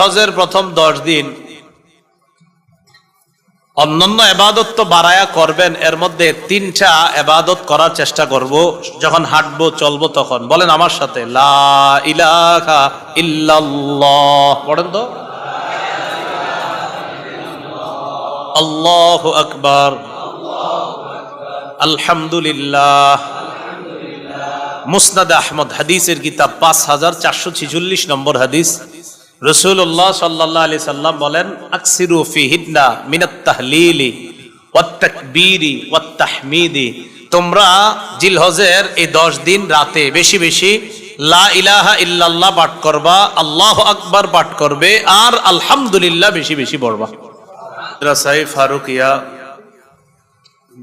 হজের প্রথম দশ দিন অন্যান্য এবাদত তো বাড়ায়া করবেন, এর মধ্যে তিনটা এবাদত করার চেষ্টা করব, যখন হাঁটবো, চলবো তখন। বলেন আমার সাথে পড়েন তো। আল্লাহু আকবার। আলহামদুলিল্লাহ। মুসনাদ আহমদ, হাদিসের কিতাব পাঁচ হাজার চারশো ছিচল্লিশ নম্বর হাদিস। রসুল্লাহ সাল্লাহ আলি সাল্লাম বলেন, আকসিরু ফি হিদনা মিনাত তাহলিলি ওয়াত্তাকবীরি ওয়াত্তাহমিদি তোমরা জিলহজের এই দশ দিন রাতে বেশি বেশি লা ইলাহা ইল্লাল্লাহ পাঠ করবা, আল্লাহ আকবার পাঠ করবে আর আলহামদুলিল্লাহ বেশি বেশি পড়বা। রাসাই ফারুকিয়া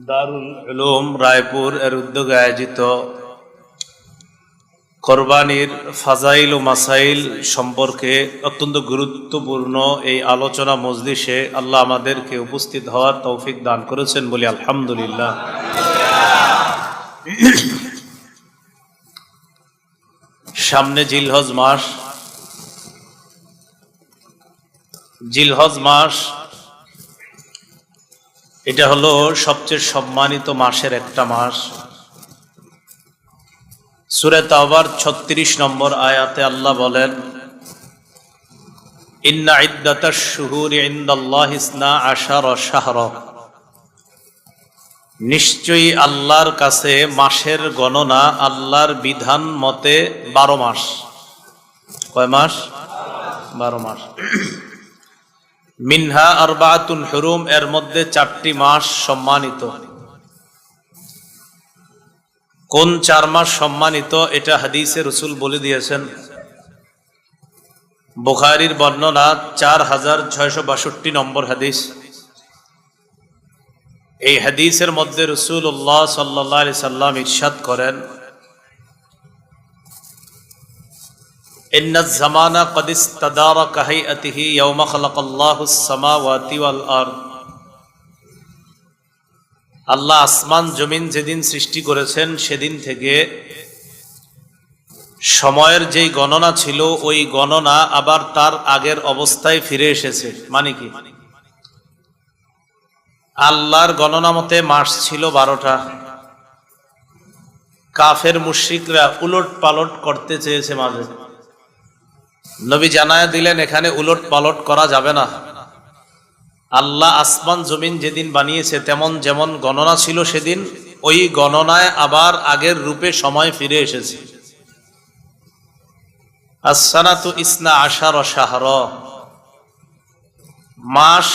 দারুল উলুম, রায়পুর এর উদ্যোগে আয়োজিত কোরবানির ফাজাইল ও মাসাইল সম্পর্কে অত্যন্ত গুরুত্বপূর্ণ এই আলোচনা মজলিসে আল্লাহ আমাদেরকে উপস্থিত হওয়ার তৌফিক দান করেছেন বলি আলহামদুলিল্লাহ। সামনে জিলহজ মাস। জিলহজ মাস, এটা হলো সবচেয়ে সম্মানিত মাসের একটা মাস। সুরে তাওবার ছত্রিশ নম্বর আয়াতে আল্লাহ বলেন, ইন্না ইদ্দাতাশ শুহুর ইন্দাল্লাহ ইসনা আশার শাহর। নিশ্চয়ই আল্লাহর কাছে মাসের গণনা আল্লাহর বিধান মতে বারো মাস। কয় মাস? বারো মাস। মিনহা আরবাতুন হুরুম, এর মধ্যে চারটি মাস সম্মানিত। কোন চার মাস সম্মানিত এটা হাদিসে রসুল বলে দিয়েছেন। বুখারির বর্ণনা চার হাজার ছয়শো বাষট্টি নম্বর হাদিস। এই হাদিসের মধ্যে রসুল্লাহ সাল্লা সাল্লাম ইসাদ করেন জামানা কদিস তাদারা কাহি আতিহি ইয়ৌমা খালাকাল্লাহুস সামাওয়াতি ওয়াল আরদ। আল্লাহ আসমান জমিন যেদিন সৃষ্টি করেছেন, সেদিন থেকে সময়ের যেই গণনা ছিল, ওই গণনা আবার তার আগের অবস্থায় ফিরে এসেছে। মানে কি? আল্লাহর গণনা মতে মাস ছিল বারোটা। কাফের মুশ্রিকরা উলট পালট করতে চেয়েছে মাঝে। নবী জানায় দিলেন, এখানে উলট পালট করা যাবে না। আল্লাহ আসমান জমিন যেদিন বানিয়েছে, তেমন যেমন গণনা ছিল সেদিন, ওই গণনায় আবার আগের রূপে সময় ফিরে এসেছে। আসানাতু ইসনা আশার শাহর। মাস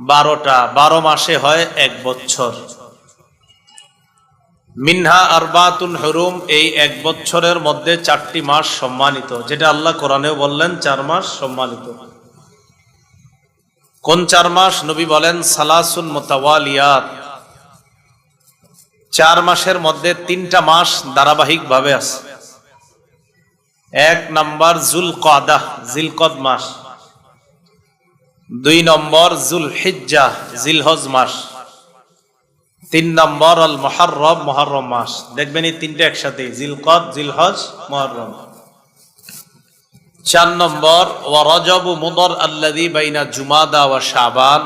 বারোটা, বারো মাসে হয় এক বছর মিনহা আরবাতুন হরুম, এই এক বছরের মধ্যে চারটি মাস সম্মানিত, যেটা আল্লাহ কোরআনেও বললেন, চার মাস সম্মানিত। কোন চার মাস? নবী বলেন, সালাসুন মোতাওয়ালিয়াত। চার মাসের মধ্যে তিনটা মাস ধারাবাহিক ভাবে আছে। এক নম্বর জুল কদা জিলকদ মাস। দুই নম্বর জুল হিজ্জা জিলহজ মাস। তিন নম্বর আল মহারম মহরম মাস। দেখবেন এই তিনটা একসাথে জিলকদ, জিলহজ মহরম চার নম্বর ও রজব মুদর আল্লাদি বাইনা জুমাদা ও শাবান।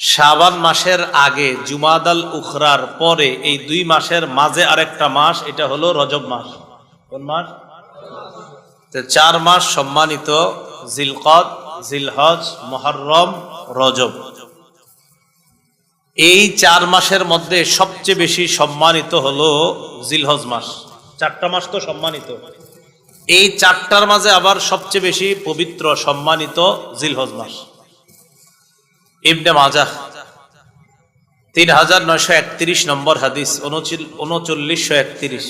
শাবান মাসের আগে জুমাদাল উখরার পরে এই দুই মাসের মাঝে আরেকটা মাস, এটা হলো রজব মাস। কোন মাস? চার মাস সম্মানিত জিলকদ, জিলহজ মহরম রজব। এই চার মাসের মধ্যে সবচেয়ে বেশি সম্মানিত হলো জিলহজ মাস। চারটা মাস তো সম্মানিত। এই চারটার মাঝে আবার সবচেয়ে বেশি পবিত্র সম্মানিত জিলহজ মাস। ইবনে মাজা তিন হাজার নয়শো একত্রিশ নম্বর হাদিস উনচল্লিশশো একত্রিশ।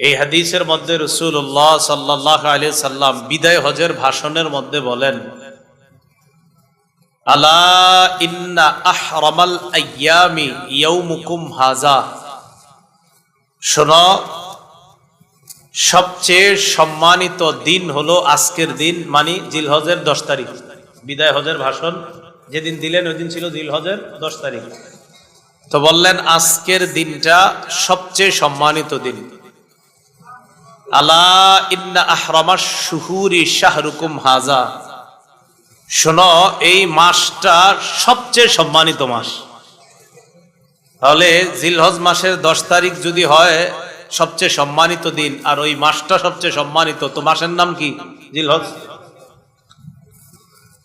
এই হাদিসের মধ্যে রসুল্লাহ সাল্লাহ আলি সাল্লাম বিদায় হজের ভাষণের মধ্যে বলেন, আলা ইন্না আহরামাল আয়ামি ইয়াউমুকুম হাজা। শোনো সবচেয়ে সম্মানিত দিন হলো আজকের দিন মানে জিলহজের দশ তারিখ। বিদায় হজের ভাষণ, যেদিন দিলেন ওই দিন ছিল জিলহজের দশ তারিখ। তো বললেন, আজকের দিনটা সবচেয়ে সম্মানিত দিন। আলা ইন্না আহরামা শুহুরি শাহরুকুম হাজা। শোনো, এই মাসটা সবচেয়ে সম্মানিত মাস। তাহলে জিলহজ মাসের দশ তারিখ যদি হয় সবচেয়ে সম্মানিত দিন আর ওই মাসটা সবচেয়ে সম্মানিত। তো মাসের নাম কি? জিলহজ।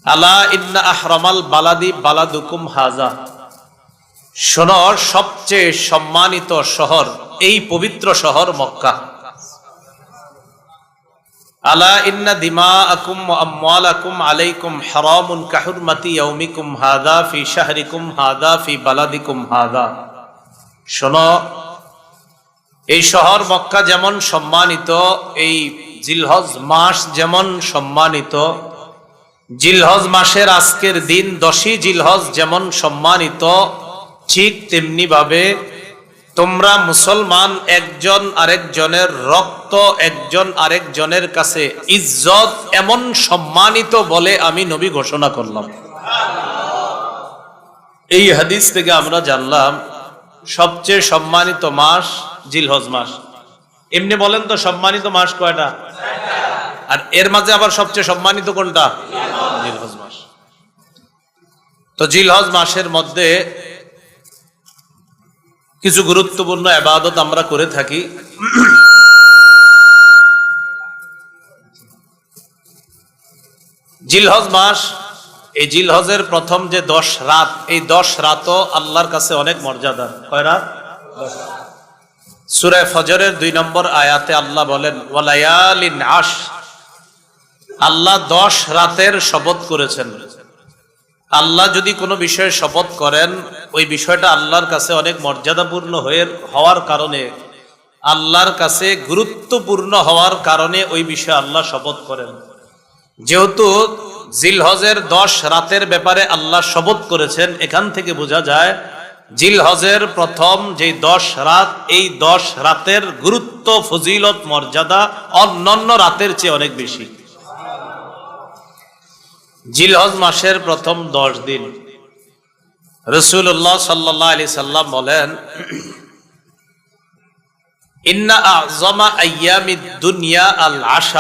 আলা ইন্না আহরামাল বালাদি বালাদুকুম হাজা। শোনো সবচেয়ে সম্মানিত শহর এই পবিত্র শহর মক্কা। আলা ইন্না দিমা আকুম আকুম আলাইকুম হারামুন কাহুরমাতি ইয়াউমিকুম হাদা ফি শাহরিকুম হাদা ফি বালাদিকুম হাদা শোনো এই শহর মক্কা যেমন সম্মানিত, এই জিলহজ মাস যেমন সম্মানিত, জিলহজ মাসের আজকের দিন দশই জিলহজ যেমন সম্মানিত, ঠিক তেমনি ভাবে তোমরা মুসলমান একজন আরেকজনের রক্ত একজন আরেকজনের কাছে ইজ্জত এমন সম্মানিত বলে আমি নবী ঘোষণা করলাম। এই হাদিস থেকে আমরা জানলাম, সবচেয়ে সম্মানিত মাস জিলহজ মাস। এমনি বলেন তো সম্মানিত মাস কয়টা? আর এর মাঝে আবার সবচেয়ে সম্মানিত কোনটা? জিলহজ মাস। তো জিলহজ মাসের মধ্যে কিছু গুরুত্বপূর্ণ আবাদত আমরা করে থাকি। জিলহজ মাস, এই জিলহজের প্রথম যে দশ রাত, এই দশ রাতও আল্লাহর কাছে অনেক মর্যাদা। কয় রাত? সুরে ফজরের দুই নম্বর আয়াতে আল্লাহ বলেন, ওয়ালায়ালিন আশ আল্লাহ দশ রাতের শপথ করেছেন। আল্লাহ যদি কোনো বিষয়ে শপথ করেন, ওই বিষয়টা আল্লাহর কাছে অনেক মর্যাদাপূর্ণ হয়ে, হওয়ার কারণে, আল্লাহর কাছে গুরুত্বপূর্ণ হওয়ার কারণে ওই বিষয়ে আল্লাহ শপথ করেন। যেহেতু জিলহজের দশ রাতের ব্যাপারে আল্লাহ শপথ করেছেন, এখান থেকে বোঝা যায় জিলহজের প্রথম যে দশ রাত, এই দশ রাতের গুরুত্ব, ফজিলত, মর্যাদা অন্যান্য রাতের চেয়ে অনেক বেশি। জিলহজ মাসের প্রথম দশ দিন। রসুল্লাহ সাল্লাহ আলি সাল্লাম বলেন, ইন্না আজমা আয়ামি দুনিয়া আল আশা